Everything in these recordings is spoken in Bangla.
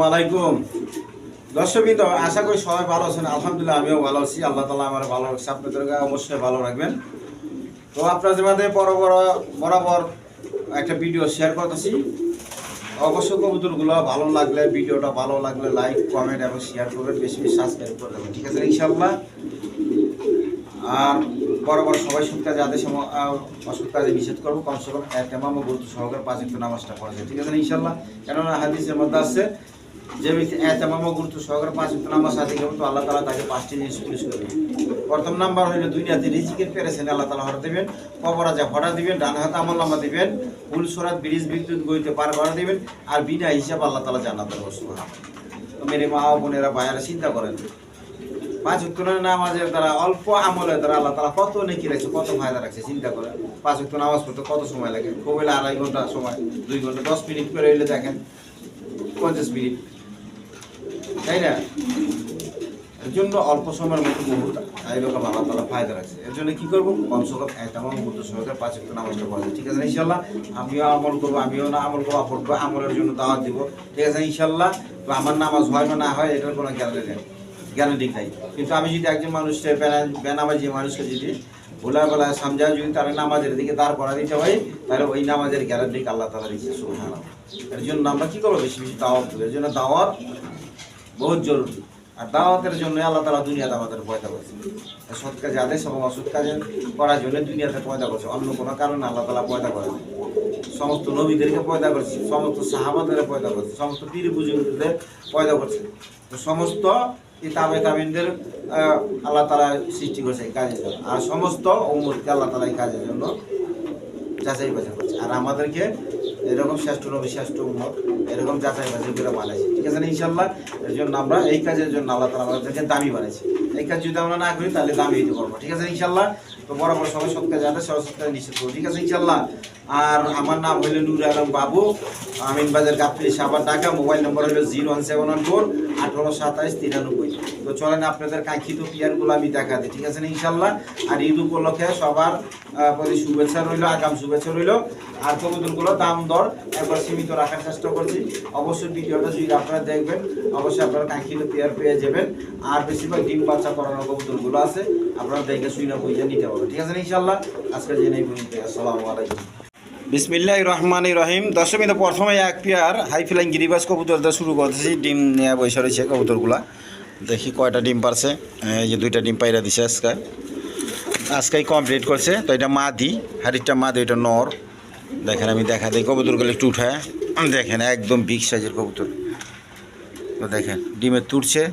আসসালামু আলাইকুম। দর্শকবৃন্দ আশা করি সবাই ভালো আছেন। আলহামদুলিল্লাহ আমিও ভালো আছি। আল্লাহ তালা আমার ভালো রাখছে আপনাদেরকে অবশ্যই ভালো রাখবেন। তো আপনাদের মধ্যে বড় বড় বরাবর একটা ভিডিও শেয়ার করতেছি। অবশ্যই কবুতরগুলো ভালো লাগলে ভিডিওটা ভালো লাগলে লাইক কমেন্ট এবং শেয়ার করবেন। বেশি বেশি সাবস্ক্রাইব করে দেবেন। ঠিক আছে ইনশাল্লাহ আর বড় বড় সবাই সুদ কাজে আদেশ আহ, কাজে নিষেধ করব। কমসে কম এক এমাম গুরুত্ব সহকারে পাঁচ একটু নামাজটা পড়া যায়। ঠিক আছে ইনশাল্লাহ কেননা হাদিসের মধ্যে আছে যে ব্যক্তি এক এমাম গুরুত্ব সহকারে পাঁচ নামাজ আদি করবে, তো আল্লাহ তালা তাকে পাঁচটি জিনিস পুলিশ করবে। প্রথম নাম্বার হইলে দুনিয়াতে রিজিকের পেরেছেন আল্লাহ তালা হরা দেবেন কবরা যা হরা দিবেন, ডান হাতে আমল নামা দিবেন ফুল সরাত, ব্রিজ, বিদ্যুৎ গইতে পার করা দিবেন, আর বিনা হিসাব আল্লাহ তালা জান্নাতের বস্তু তো মেরে মা বোনেরা, ভাইয়ারা, চিন্তা করেন। পাঁচ উত্তরের নামাজের দ্বারা অল্প আমলের দ্বারা আল্লাহ তালা কত নেকি রাখছে, কত ফায়দা রাখছে, চিন্তা করেন। পাঁচ উত্তর নামাজ পড়তে কত সময় লাগে? খুব আড়াই ঘণ্টা সময়, দুই ঘণ্টা, দশ মিনিট করে এলে দেখেন, পঞ্চাশ মিনিট। তাই না? এর জন্য অল্প সময়ের মধ্যে বহুত এইরকম আল্লাহ তালা ফায়দা রাখছে। এর জন্য কী করব? কমসে কম এক আমার মুহূর্ত সহকারে পাঁচ উত্তর নামাজটা পড়া ঠিক আছে ইনশাল্লাহ আমিও আমল করব, আমিও না আমল করব, আপন করব আমলের জন্য দাওয়াত দিব। ঠিক আছে ইনশাল্লাহ তো আমার নামাজ হয় বা না হয়, এটার কোনো গ্যারান্টি নেই। গ্যারান্টি নাই। কিন্তু আমি যদি একজন মানুষকে বেনামাজি মানুষকে যদি ভোলা বেলা সামঝা যদি তার নামাজের দিকে দাঁড় করা দিতে হয়, তাহলে ওই নামাজের গ্যারান্টি আল্লাহ তালা দিচ্ছে সুহান এর জন্য আমরা কী করব? বেশি বেশি দাওয়াত এর জন্য দাওয়াত বহুত জরুরি। আর দাওয়াতের জন্য আল্লাহ তালা দুনিয়াতে আমাদের পয়দা করছে। সৎ কাজে আদেশ এবং অসৎ কাজে করার জন্য দুনিয়াতে পয়দা করছে। অন্য কোনো কারণে আল্লাহ তালা পয়দা করে সমস্ত নবীদেরকে পয়দা করছে সমস্ত সাহাবাদের পয়দা করছে সমস্ত পীর বুজুর্গদের পয়দা করছে। তো সমস্ত কিতাবে তাবিনদের আহ, আল্লাহ তালা সৃষ্টি করছে এই কাজের জন্য। আর সমস্ত উম্মতকে আল্লাহ তালা এই কাজের জন্য যাচাই বাছাই করছে। আর আমাদেরকে এরকম শ্রেষ্ঠ নবী, শ্রেষ্ঠ উম্মত, এরকম যাচাই বাছাই করে বানাইছে। ঠিক আছে না ইনশাল্লাহ এর জন্য আমরা, এই কাজের জন্য আল্লাহ তালা আমাদেরকে দামি বানাইছে। এই কাজ যদি আমরা না করি, তাহলে দামি দিতে পারব ঠিক আছে ইনশাল্লাহ তো বড় বড় সবাই সৎ কাজে সবাই কাজে নিষেধ করব। ঠিক আছে ইনশাল্লাহ আর আমার নাম হইল নুর আলম বাবু। আমিন বাজার গাবতলি সাবার ঢাকা। মোবাইল নম্বর হলো zero one seven one four আঠারো সাতাইশ তিরানব্বই। তো চলেন আপনাদের কাঙ্ক্ষিত পিয়ারগুলো আমি দেখা দিই, ঠিক আছে না ইনশাল্লাহ আর ঈদ উপলক্ষে সবার প্রতি শুভেচ্ছা রইল, আগাম শুভেচ্ছা রইল। আর কবুতরগুলো দাম দর একবার সীমিত রাখার চেষ্টা করছি। অবশ্যই ভিডিওটা যদি আপনারা দেখবেন, অবশ্যই আপনারা কাঙ্ক্ষিত পেয়ার পেয়ে যাবেন। আর বেশিরভাগ ডিম বাচ্চা করানোর কবুতরগুলো আছে, আপনারা দেখে শুনে বুঝে নিতে পারবেন ঠিক আছে না ইনশাল্লাহ আজকে জেনে আসসালামু আলাইকুম। বিসমিল্লাহ রহমান রহিম। দশমী তো প্রথমে এক পেয়ার হাই ফ্লাইং গিরিবাস কবুতর দিয়ে শুরু করতেছি, ডিম নিয়ে বসে রয়েছে কবুতরগুলা। দেখি কয়টা ডিম পারছে। এই যে দুইটা ডিম পাইরা দিছে আজকে। আজকেই কমপ্লিট করছে। তো এটা মা মাদি, হাড়িটা মাদি, এটা নর। দেখেন আমি দেখা দিই, কবুতরগুলো একটু উঠায়। দেখেন একদম বিগ সাইজের কবুতর। তো দেখেন, ডিমে তুড়ছে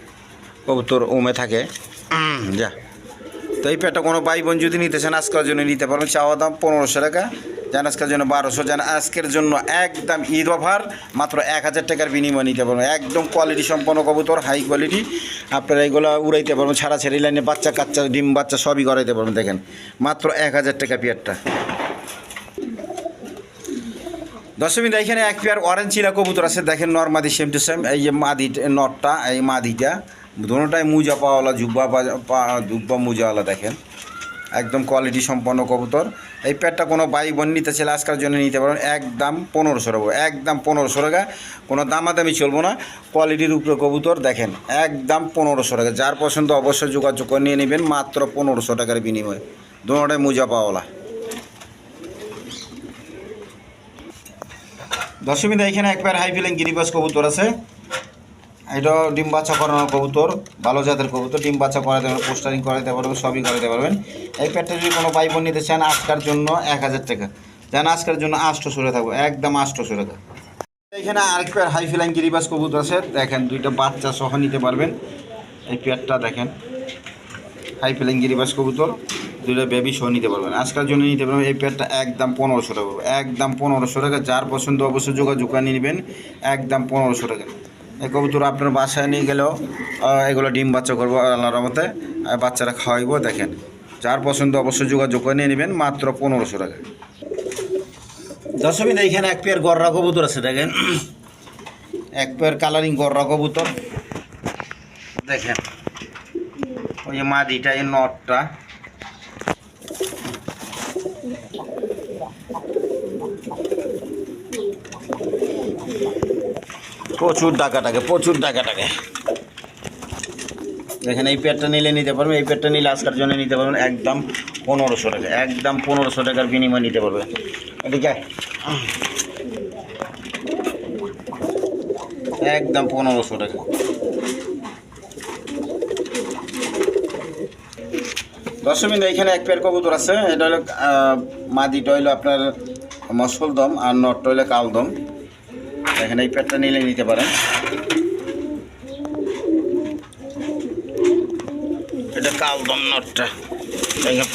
কবুতর ওমে থাকে। যা। তো এই পেটটা কোনো ভাই বোন যদি নিতে চান, আজকের জন্য নিতে পারবেন। চাওয়া দাম পনেরোশো টাকা। যান আজকের জন্য বারোশো, যান আজকের জন্য একদম ঈদ অফার। মাত্র এক হাজার টাকার বিনিময় নিতে পারবেন। একদম কোয়ালিটি সম্পন্ন কবুতর হাই কোয়ালিটি আপনারা এইগুলো উড়াইতে পারবেন, ছাড়া ছেড়ে লাইনে বাচ্চা, কাচ্চা, ডিম বাচ্চা সবই করাইতে পারবেন, দেখেন। মাত্র এক হাজার টাকা পেয়ারটা। দশমী এখানে এক পেয়ার অরেঞ্জ চিলা কবুতর আছে, দেখেন নর মাদি সেম টু সেম এই যে মাদি নটটা এই মাদিটা। দুটোটাই মুজা পাওয়ালা জুব্বা জুব্বা মুজাওয়ালা দেখেন। একদম কোয়ালিটি সম্পন্ন কবুতর। এই প্যাডটা কোনো বাই বোন নিতে চাইলে আজকের জন্য নিতে পারবেন একদম পনেরোশো টাকা। একদম পনেরোশো টাকা। কোনো দামাদামি চলবো না। কোয়ালিটির উপরে কবুতর দেখেন। একদম পনেরোশো টাকা। যার পছন্দ অবশ্যই যোগাযোগ করে নিয়ে নেবেন। মাত্র পনেরোশো টাকার বিনিময়ে। দুটোটাই মুজা পাওয়ালা দশমীতে এখানে একবার হাই ফিলিং গিরিবাস কবুতর আছে। এটা ডিম বাচ্চা করানো কবুতর, ভালো জাতের কবুতর, ডিম বাচ্চা করাতে পারবেন, পোস্টারিং করাতে পারবেন, সবই করাতে পারবেন। এই প্যাডটা যদি কোনো পাইপ নিতে চান, আজকার জন্য এক হাজার টাকা। যেন, আজকের জন্য আটশো সরে থাকব, একদম আটশো টাকা এখানে আরেক পেয়ার হাই ফিলাইন গিরিবাস কবুতর আছে, দেখেন দুইটা বাচ্চা সহ নিতে পারবেন। এই পেয়ারটা দেখেন হাই ফিলাইন গিরিবাস কবুতর, দুইটা বেবি সহ নিতে পারবেন। আজকের জন্য নিতে পারবেন, এই পেয়ারটা একদম পনেরোশো টাকা একদম পনেরোশো টাকা, যার পছন্দ অবশ্যই যোগাযোগ নিয়ে নেবেন, একদম পনেরোশো টাকা। এই কবুতর আপনার বাসায় নিয়ে গেলেও এগুলো ডিম বাচ্চা করব আল্লাহর রহমতে বাচ্চারা খাওয়াইবো, দেখেন। যার পছন্দ অবশ্যই যোগাযোগ করে নিয়ে নেবেন, মাত্র পনেরোশো টাকা। দশমী এইখানে এক পেয়ার গররা কবুতর আছে, দেখেন। এক পেয়ার কালারিং গররা কবুতর। দেখেন, ওই যে মাদিটা, এই নটটা। প্রচুর টাকা টাকা, প্রচুর টাকা টাকা। দেখেন এই পেটটা নিলে নিতে পারবেন এই পেটটা নিলে আজকের জন্য নিতে পারবেন একদম পনেরোশো টাকা, একদম পনেরোশো টাকার বিনিময় নিতে পারবেন এদিকে। একদম পনেরোশো টাকা। দশমিন এখানে এক পেয়ার কবুতর আছে, এটা হলো মাদিটা হইল আপনার মসল দম আর নটটা হইল কালদম। এখানে এই পেয়ারটা নিলে নিতে পারেন। এটা কালদম নটটা।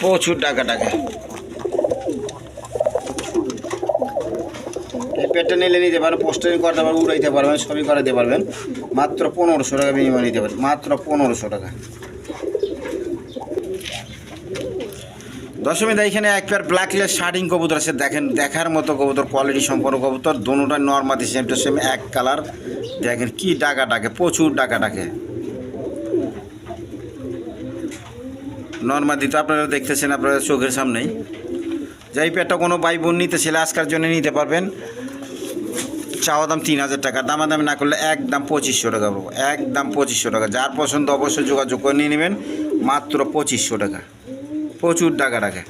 প্রচুর টাকা টাকা এই পেটটা নিলে নিতে পারেন, পোস্টারিং করতে পারবেন, উড়াইতে পারবেন ছবি করাতে পারবেন। মাত্র পনেরোশো টাকা বিনিময় নিতে পারেন, মাত্র পনেরোশো টাকা। দশমী দা এখানে এক পেয়ার ব্ল্যাক লেস শার্টিং কবুতর আছে। দেখেন, দেখার মতো কবুতর কোয়ালিটি সম্পন্ন কবুতর। দোনোটা নর্মাদি সেম টু সেম এক কালার দেখেন কি টাকা ডাকে, প্রচুর টাকা ডাকে। নর্মাদি তো আপনারা দেখতেছেন, আপনারা চোখের সামনেই। যাই পেয়ারটা কোনো ভাই বোন নিতে ছেলে আজকার জন্য নিতে পারবেন। চাওয়া দাম তিন হাজার টাকা, দামাদামি না করলে একদম পঁচিশশো টাকা পাবো। একদম পঁচিশশো টাকা, যার পছন্দ অবশ্যই যোগাযোগ করে নিয়ে নেবেন, মাত্র পঁচিশশো টাকা। প্রচুর টাকা রাখে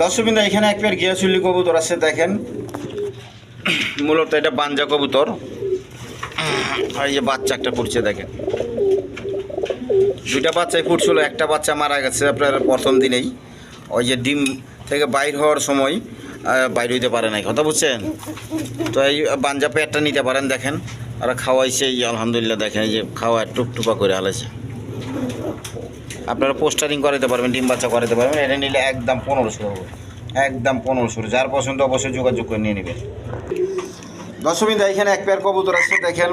দর্শকবিন্দু এখানে এক পেয়ার গিয়াচুল্লি কবুতর আছে, দেখেন। মূলত এটা বাঞ্জা কবুতর। এই যে বাচ্চা একটা ফুটছে দেখেন। দুইটা বাচ্চাই ফুটছিল একটা বাচ্চা মারা গেছে আপনার প্রথম দিনেই। ওই যে ডিম থেকে বাইর হওয়ার সময় বাইর হইতে পারে নাই, কথা বুঝছেন? তো এই বাঞ্জা পেয়ারটা নিতে পারেন, দেখেন। আর খাওয়াইছে আলহামদুলিল্লাহ দেখেন যে খাওয়া টুকটুপা করে হালাইছে আপনারা পোস্টারিং করাতে পারবেন, ডিম বাচ্চা করাতে পারবেন, এটা নিলে একদম পনেরোশো টাকা একদম পনেরোশো যার পছন্দ অবশ্যই যোগাযোগ করে নিয়ে নেবেন। দশমিন এখানে এক পেয়ার কবুতর আছে, দেখেন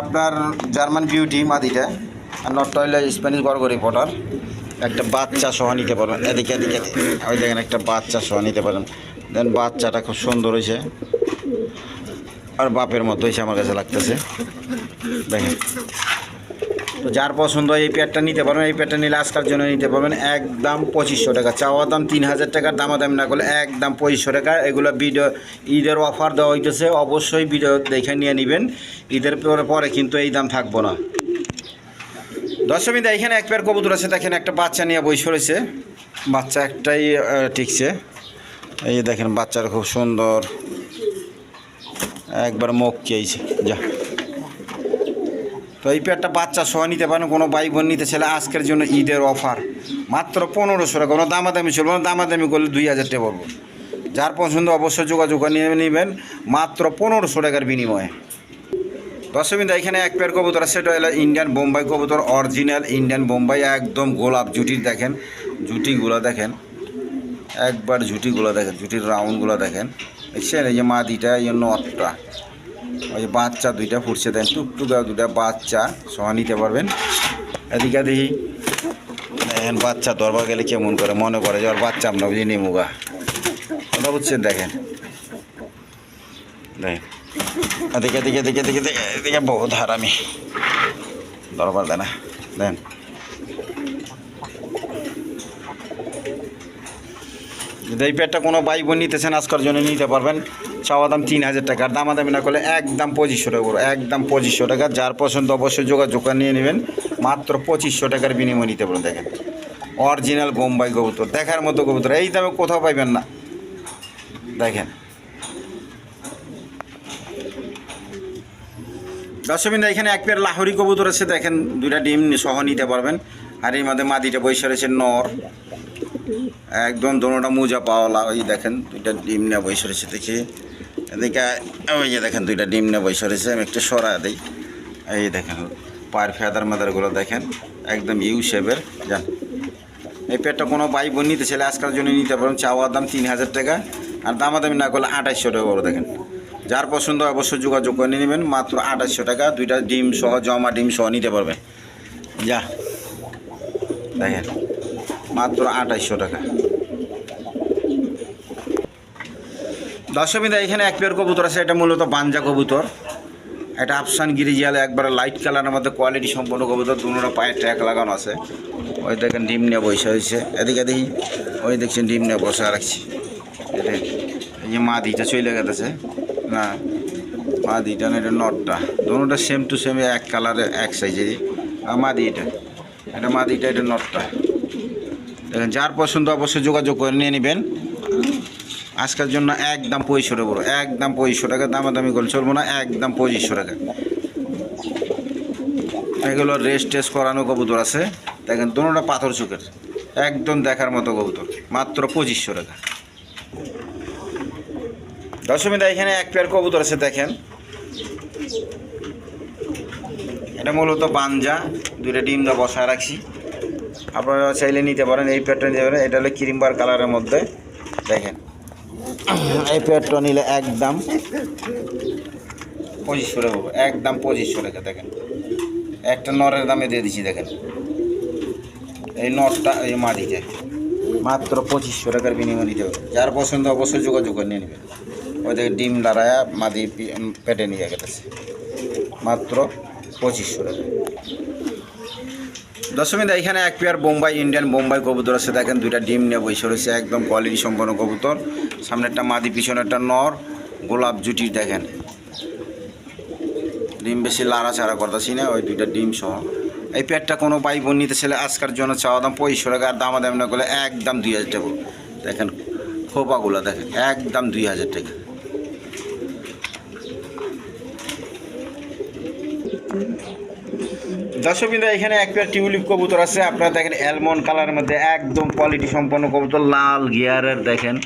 আপনার জার্মান বিউটি মাদিটা, আর নট হইলে স্প্যানিশ গড়গড়ি পটার। একটা বাচ্চা সহ নিতে পারবেন, এদিকে এদিকে এদিকে। ওই দেখেন একটা বাচ্চা সহ নিতে পারেন দেন বাচ্চাটা খুব সুন্দর হয়েছে আর বাপের মতো হয়েছে আমার কাছে লাগতেছে। দেখেন। তো যার পছন্দ হয় এই প্যাডটা নিতে পারবেন। এই প্যাডটা নিলে আজকাল জন্য নিতে পারবেন একদম পঁচিশশো টাকা। চাওয়া দাম তিন হাজার টাকার, দামাদামি না করলে একদম পঁচিশশো টাকা। এগুলো ভিডিও, ঈদের অফার দেওয়া হইতেছে। অবশ্যই ভিডিও দেখে নিয়ে নেবেন। ঈদের পরে পরে কিন্তু এই দাম থাকব না। দশমী দা এখানে এক পেয়ার কবুতর আছে। দেখেন একটা বাচ্চা নিয়ে বই সরেছে বাচ্চা একটাই টিকছে। এই দেখেন, বাচ্চাটা খুব সুন্দর। একবার মুখ খেয়েছে, যা। তো এই পেয়ারটা বাচ্চা সহ নিতে পারেন, কোনো ভাই বোন নিতে ছেলে আজকের জন্য ঈদের অফার। মাত্র পনেরোশো টাকা, কোনো দামাদামি চলবে না, দামাদামি করলে দুই হাজার টাকা যার পছন্দ অবশ্যই যোগাযোগ নিয়ে নেবেন, মাত্র পনেরোশো টাকার বিনিময়ে। দশমিন্দা এখানে এক পেয়ার কবুতর সেটা হলো ইন্ডিয়ান বোম্বাই কবুতর অরিজিনাল ইন্ডিয়ান বোম্বাই একদম গোলাপ জুটির দেখেন, জুটিগুলো দেখেন, একবার ঝুটিগুলো দেখেন, জুটির রাউন্ডগুলো দেখেন। দেখছেন এই যে মাদিটা এই নটটা ওই যে বাচ্চা দুইটা ফুটছে দেন টুকটু টুকটুকা দুটা বাচ্চা সহ নিতে পারবেন এদিকে দেখি দেখেন বাচ্চা ধরবা গেলে কেমন করে মনে করে যে ওর বাচ্চা আমরা বুঝি নিমুগা কথা বুঝছেন দেখেন দেখেন এদিকে এদিকে এদিকে এদিকে এদিকে বহুত হারামি দরবার দেয় না দেন যদি এই কোনো ভাই বোন নিতেছেন, আজকের জন্য নিতে পারবেন। চাওয়া দাম তিন হাজার টাকা। আর দামাদামি না করলে একদম পঁচিশশো টাকা করে একদম পঁচিশশো টাকা। যার পছন্দ অবশ্যই যোগাযোগ নিয়ে নেবেন। মাত্র পঁচিশশো টাকার বিনিময় নিতে পারেন, দেখেন। অরিজিনাল বোম্বাই কবুতর, দেখার মতো কবুতর। এই দামে কোথাও পাইবেন না। দেখেন। দর্শকবিন্দু এখানে এক পেয়ার লাহোরি কবুতর আছে, দেখেন। দুইটা ডিম সহ নিতে পারবেন। আর এর মধ্যে মাদিটা বৈশা রয়েছে, নর। একদম দোনোটা মোজা পাওয়ালা ওই দেখেন, দুইটা ডিম নিয়ে বৈশা রয়েছে, দেখি। এদিকে, ওই যে দেখেন, দুইটা ডিম নিয়ে বৈশা রয়েছে, আমি একটু সরা দিই। এই দেখেন, পায়ের ফেদার মাদারগুলো দেখেন, একদম ইউ শেপের, যান। এই পেটটা কোনো ভাই বোন নিতে ছেলে আজকাল জন্য নিতে পারেন চাওয়ার দাম তিন হাজার টাকা, আর দামাদামি না করলে আঠাইশশো টাকা করে দেখেন। যার পছন্দ অবশ্যই যোগাযোগ করে নেবেন, মাত্র আঠাশশো টাকা, দুইটা ডিম সহ, জমা ডিম সহ নিতে পারবে। যা, দেখেন। মাত্র আঠাইশশো টাকা। দর্শকবিন্দা এখানে এক পেয়ার কবুতর আছে, এটা মূলত বাঞ্জা কবুতর। একটা আফসান গিরিজিয়াল একবারে লাইট কালারের মধ্যে কোয়ালিটি সম্পন্ন কবুতর দুটো পায়ে ট্র্যাক লাগানো আছে। ওই দেখেন, ডিম নিয়ে বসে হয়েছে এদিকে দেখি, ওই দেখছেন, ডিম নিয়ে বসে রাখছি এই যে মা দিটা চলে গেছে। না মা দিটা না, এটা নটটা। দুটোটা সেম টু সেম এক কালারে এক সাইজেরই আর মা দিটা এটা মা দিটা এটা নটটা। যার পছন্দ অবশ্যই যোগাযোগ করে নিয়ে নেবেন। আজকের জন্য একদম পঁচিশশো টাকা বড় একদম পঁচিশশো টাকা, দামাদামি করে চলবো না, একদম পঁচিশশো টাকা। এগুলো রেস্ট টেস্ট করানো কবুতর আছে। দেখেন, দুটোটা পাথর চোখের, একদম দেখার মতো কবুতর, মাত্র পঁচিশশো টাকা। দশমীদা এখানে এক পেয়ার কবুতর আছে, দেখেন। এটা মূলত বাঞ্জা দুইটা ডিম দা বসায় রাখছি। আপনারা চাইলে নিতে পারেন, এই পেয়ারটা নিতে পারেন। এটা হলো ক্রিমবার কালারের মধ্যে। দেখেন। এই পেয়ারটা নিলে একদম পঁচিশশো টাকা একদম পঁচিশশো টাকা দেখেন। একটা নরের দামে দিয়ে দিচ্ছি দেখেন। এই নটটা এই মাটিতে। মাত্র পঁচিশশো টাকার বিনিময় নিতে হবে। যার পছন্দ অবশ্যই যোগাযোগ করে নিয়ে নেবেন। ওই থেকে ডিম দাঁড়ায় মাদি পেটে নিয়ে গেছে। মাত্র পঁচিশশো টাকা। দশমীদা এখানে এক পেয়ার বোম্বাই ইন্ডিয়ান, বোম্বাই কবুতর আছে। দেখেন দুইটা ডিম নিয়ে বসে রয়েছে, একদম কোয়ালিটি সম্পন্ন কবুতর। সামনে একটা মাদি পিছনে একটা নর, গোলাপ জুটি দেখেন। ডিম বেশি লাড়াচাড়া করতেছি না, ওই দুইটা ডিম সহ। এই পেয়ারটা কোনো পাই বোন নিতে ছেলে আজকার জন্য চাওয়া দাম পঁচিশশো টাকা, আর দামা দাম না করলে একদম দুই হাজার টাকা। দেখেন খোপাগুলো, দেখেন একদম দুই হাজার টাকা। দর্শকবৃন্দ এখানে এক পেয়ার টিউলিপ কবুতর আছে। আপনারা দেখেন অ্যালমন্ড কালারের মধ্যে একদম কোয়ালিটি সম্পন্ন কবুতর, লাল গিয়ারের দেখেন।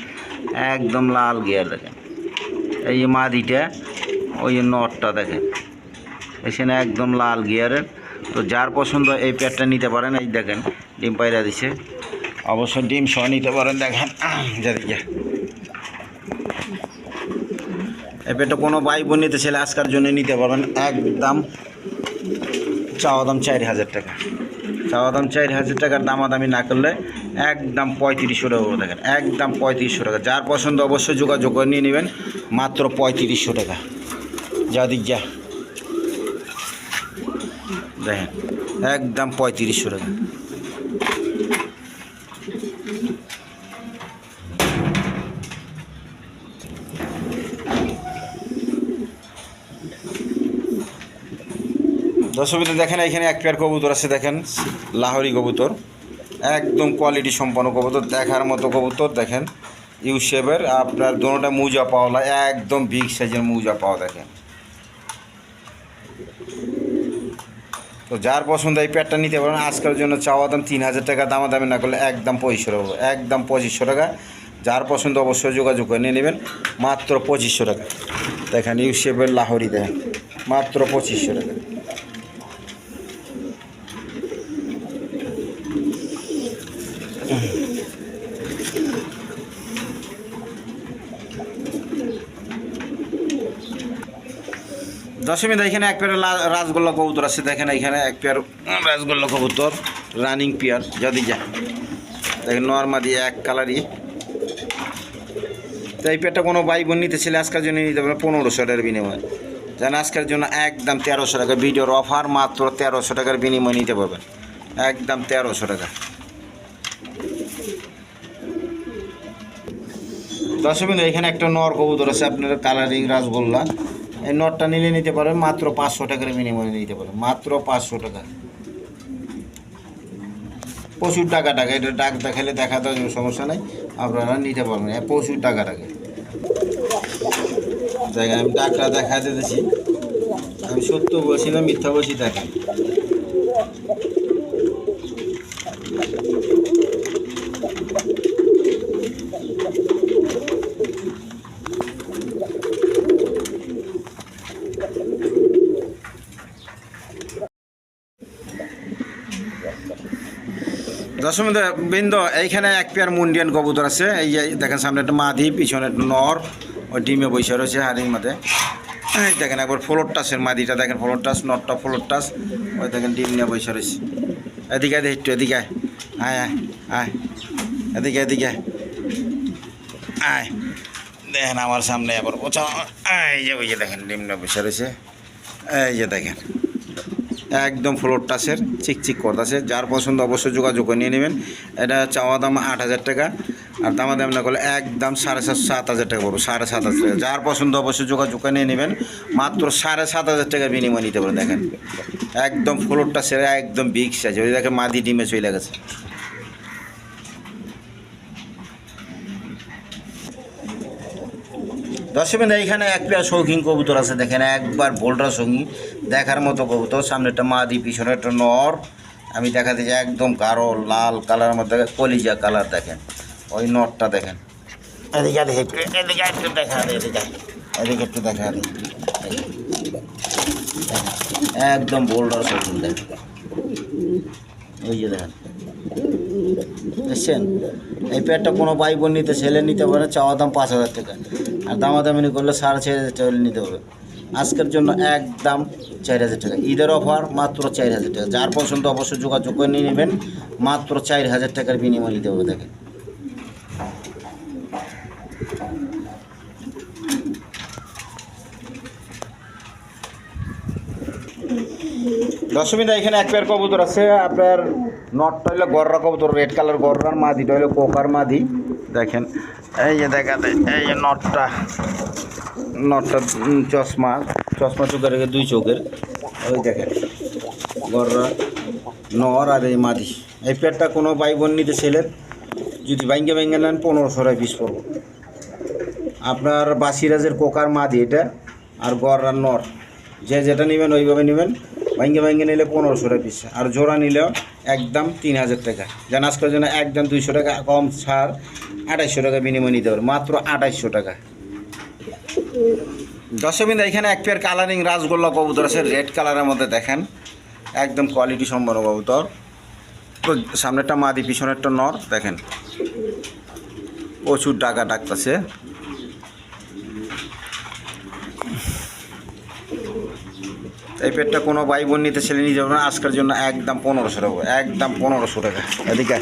একদম লাল গিয়ার দেখেন। এই যে মাদিটা, ওই যে নটটা দেখেন। এখানে একদম লাল গিয়ারের তো যার পছন্দ এই পেয়ারটা নিতে পারেন, এই দেখেন, ডিম পায়রা দিছে। অবশ্য ডিম সহ নিতে পারেন, দেখেন। যেদিকে এই পেয়ারটা কোনো ভাই বোন নিতে ছেলে আজকার জন্য নিতে পারবেন। একদম চাওয়া দাম চার হাজার টাকা। চাওয়া দাম চার হাজার টাকার দামাদামি না করলে একদম পঁয়ত্রিশশো টাকা দেখেন, একদম পঁয়ত্রিশশো টাকা। যার পছন্দ অবশ্যই যোগাযোগ করে নিয়ে নেবেন, মাত্র পঁয়ত্রিশশো টাকা। যা দিক যা। দেখেন, একদম পঁয়ত্রিশশো টাকা। দর্শকবিদ দেখেন এখানে এক পেয়ার কবুতর আছে, দেখেন, লাহোরি কবুতর। একদম কোয়ালিটি সম্পন্ন কবুতর, দেখার মতো কবুতর, দেখেন ইউ শেপের আপনার দোনোটা মুজা পাওয়া একদম বিগ সাইজের মুজা পাওয়া, দেখেন। তো যার পছন্দ এই প্যাডটা নিতে পারেন, আজকের জন্য চাওয়া দাম তিন হাজার টাকা দামা দামি না করলে একদম পঁচিশশো টাকা একদম পঁচিশশো টাকা। যার পছন্দ অবশ্যই যোগাযোগ করে নিয়ে নেবেন, মাত্র পঁচিশশো টাকা। দেখেন ইউ শেপের লাহোরি, দেখেন, মাত্র পঁচিশশো টাকা। দশমী এখানে এক পেয়ার রাজগোল্লা কবুতর আছে, দেখেন এখানে এক পেয়ার রাজগোল্লা কবুতর রানিং পেয়ার যদি যা। দেখেন নর্মাদি এক কালারই তো এই পেয়ারটা কোনো ভাই বোন নিতে ছিল আজকের জন্য নিতে পারে পনেরোশো টাকার বিনিময়। যেন আজকের জন্য একদম তেরোশো টাকা ভিডিওর অফার মাত্র তেরোশো টাকার বিনিময় নিতে পারবেন। একদম তেরোশো টাকা। দশমিন এখানে একটা নর কবুতর আছে, আপনার কালারিং রাসগোল্লা এই নটটা নিলে নিতে পারেন মাত্র পাঁচশো টাকার বিনিময়ে নিতে পারেন মাত্র পাঁচশো টাকা। প্রচুর টাকা টাকা, এটা ডাক দেখালে দেখা কোনো সমস্যা নেই, আপনারা নিতে পারবেন প্রচুর টাকা টাকা। দেখেন আমি ডাকটা দেখা দিতেছি আমি সত্য বলছি না, মিথ্যা বলছি, দেখেন। দশমিক বৃন্দ, এইখানে এক পেয়ার মুন্ডিয়ান কবুতর আছে। এই যে দেখেন সামনে একটা মাধি পিছনে একটা নর, ওই ডিমে বসে রয়েছে হাড়ির মধ্যে। এই দেখেন একবার ফ্লোর টাসের মাদিটা, দেখেন ফ্লোর টাস নটটা ফ্লোর টাস ওই দেখেন ডিম নিয়ে বসে রয়েছে। এদিকে আয় একটু, এদিকে আয়। আয় এদিকে এদিকে আয়। দেখেন আমার সামনে আবার এই যে ওই যে দেখেন, ডিম নিয়ে বসে রয়েছে। এই যে দেখেন। একদম ফ্লোর টাচের চিকচিক করতেছে যার পছন্দ অবশ্যই যোগাযোগ করে নিয়ে নেবেন। এটা চাওয়া দাম আট হাজার টাকা, আর দামা দাম না করলে একদম সাড়ে সাত সাত হাজার টাকা পড়বে, সাড়ে সাত হাজার টাকা। যার পছন্দ অবশ্যই যোগাযোগ করে নিয়ে নেবেন, মাত্র সাড়ে সাত হাজার টাকার বিনিময় নিতে পারেন, দেখেন। একদম ফ্লোর টাচের একদম বিগ সাইজ ওই দেখেন মাদি ডিমে চলে গেছে। দর্শকের এইখানে এক পেয়ার শৌখিন কবুতর আছে, দেখেন, একবার বোল্ডার সঙ্গী দেখার মতো কবুতর সামনে একটা মাদি পিছনে একটা নর। আমি দেখাতে চাই একদম গাঢ়, লাল কালারের মধ্যে কলিজা কালার দেখেন। ওই নরটা দেখেন। এদিকে এদিকে একটু দেখা এদিকে এদিকে একটু দেখা একদম বোল্ডার শৌখিন দেখেন। ওই যে দেখেন। দেখছেন? এই পেয়ারটা কোনো ভাই নিতে, ছেলে নিতে পারে, চাওয়া দাম পাঁচ হাজার টাকা। আর দামাদামি করলে সাড়ে চার হাজার টাকা নিতে হবে। আজকের জন্য একদম চার হাজার টাকা। ঈদের অফার মাত্র চার হাজার টাকা। যার পছন্দ অবশ্যই যোগাযোগ করে নিয়ে নেবেন। মাত্র চার হাজার টাকার বিনিময় নিতে হবে দেখেন দশমিদা এখানে এক পেয়ার কবুতর আছে। আপনার নটটা হইল গররা কবুতর রেড কালার গররার মাদিটা হইল কোকার মাদি। দেখেন এই যে দেখা যায়, এই যে নটটা। নটটা চশমা চশমা চোখের রেখে দুই চোখের, ওই দেখেন গররা নর আর এই মাদি। এই পেয়ারটা কোনো ভাই বোন নিতে ছেলের যদি ভাঙ্গে ভেঙ্গে নেন, পনেরোশো টাকা পিস পড়ব। আপনার বাসিরাজের কোকার মাদি এটা আর গররার নর। যে যেটা নেবেন, ওইভাবে নেবেন। ভাঙ্গে ভাঙ্গে নিলে পনেরোশো টাকা পিস আর জোড়া নিলেও একদম তিন হাজার টাকা। যেন আজকের জন্য একদম দুইশো টাকা কম ছাড় আঠাইশশো টাকা বিনিময় নিতে পারবে। মাত্র আঠাইশশো টাকা। দশমিন এখানে এক পেয়ার কালারিং রাসগোল্লা কবুতর আছে রেড কালারের মধ্যে দেখেন। একদম কোয়ালিটি সম্পন্ন কবুতর। তো সামনেরটা মাদি, পিছনেরটা নর, দেখেন। প্রচুর ডাকা ডাকতেছে। এই পেটটা কোনো ভাই বোন নিতে ছেলে নিয়ে পারবে না আজকের জন্য একদম পনেরোশো টাকা। একদম পনেরোশো টাকা। এদিকে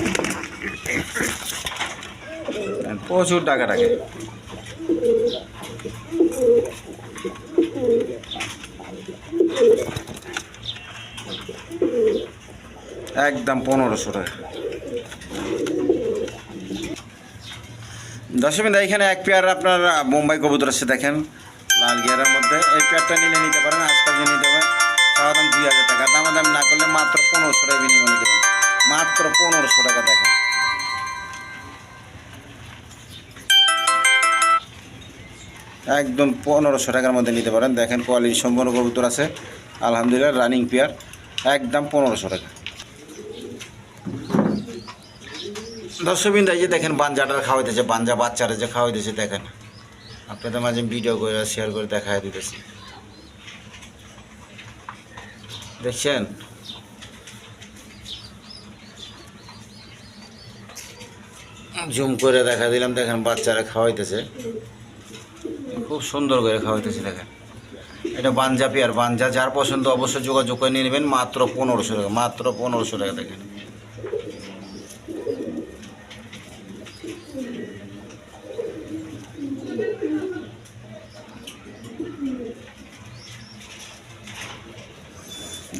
প্রচুর টাকা টাকা একদম পনেরোশো টাকা। দশমিন এখানে এক পেয়ার আপনার মুম্বাই কবুতর আছে দেখেন, লাল গিয়ারের মধ্যে। এই পেয়ারটা নিলে নিতে পারেন, আজকাল যে নিতে পারেন দাম দুই হাজার টাকা। দাম দাম না করলে মাত্র পনেরোশো টাকা বিনিময় নিতে পারেন। মাত্র পনেরোশো টাকা দেখেন। একদম পনেরোশো টাকার মধ্যে নিতে পারেন। দেখেন কোয়ালিটি সম্পন্ন কবুতর আছে। আলহামদুলিল্লাহ রানিং পেয়ার একদম পনেরোশো টাকা। দর্শকবিন্দু, এই যে দেখেন বাঞ্জাটার খাওয়াইতেছে, বাঞ্জা বাচ্চারা যে খাওয়াইতেছে, দেখেন। আপনাদের মাঝে ভিডিও করে শেয়ার করে দেখাই দিতেছি। দেখছেন? জুম করে দেখা দিলাম, দেখেন বাচ্চারা খাওয়াইতেছে। খুব সুন্দর করে খাওয়াইতেছে, দেখেন। এটা বাঞ্জা পেয়ার, বাঞ্জা যার পছন্দ অবশ্যই যোগাযোগ করে নিয়ে নেবেন, মাত্র পনেরোশো টাকা, মাত্র পনেরোশো টাকা দেখেন।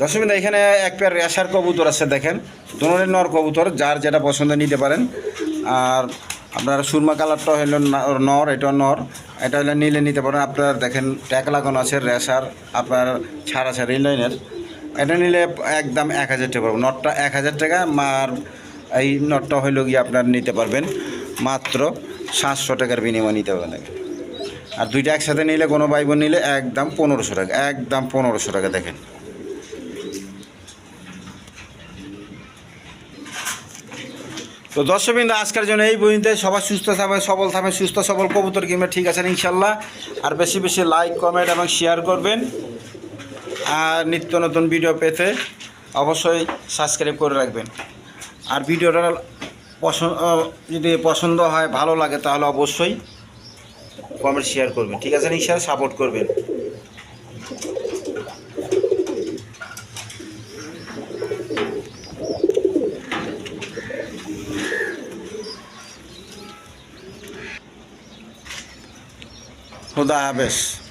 দশমিন এখানে এক পেয়ার রেশার কবুতর আছে দেখেন। দুনের নর কবুতর, যার যেটা পছন্দ নিতে পারেন। আর আপনার সুরমা কালারটা হইল নর এটা নর। এটা হলে নিলে নিতে পারেন। আপনার দেখেন ট্যাক লাগানো আছে রেশার আপনার ছাড়া ছাড়া লাইনের এটা নিলে একদম এক হাজার টাকা পারবেন নটটা এক হাজার টাকা আর এই নটটা হইল গিয়ে আপনার নিতে পারবেন। মাত্র সাতশো টাকার বিনিময় নিতে পারবেন। আর দুইটা একসাথে নিলে, কোনো ভাই বোন নিলে একদম পনেরোশো টাকা, একদম পনেরোশো টাকা দেখেন। তো দর্শকবৃন্দ, আজকের জন্য এই বইতে সবাই সুস্থ থাকবে সবল থাকবে সুস্থ, সবল কবুতর কিনবে, ঠিক আছে ইনশাল্লাহ। আর বেশি বেশি লাইক কমেন্ট এবং শেয়ার করবেন। আর নিত্য নতুন ভিডিও পেতে অবশ্যই সাবস্ক্রাইব করে রাখবেন। আর ভিডিওটা পছন্দ যদি পছন্দ হয়, ভালো লাগে, তাহলে অবশ্যই কমেন্ট শেয়ার করবেন, ঠিক আছে ইনশাল্লাহ সাপোর্ট করবেন। খুদা হাফেজ।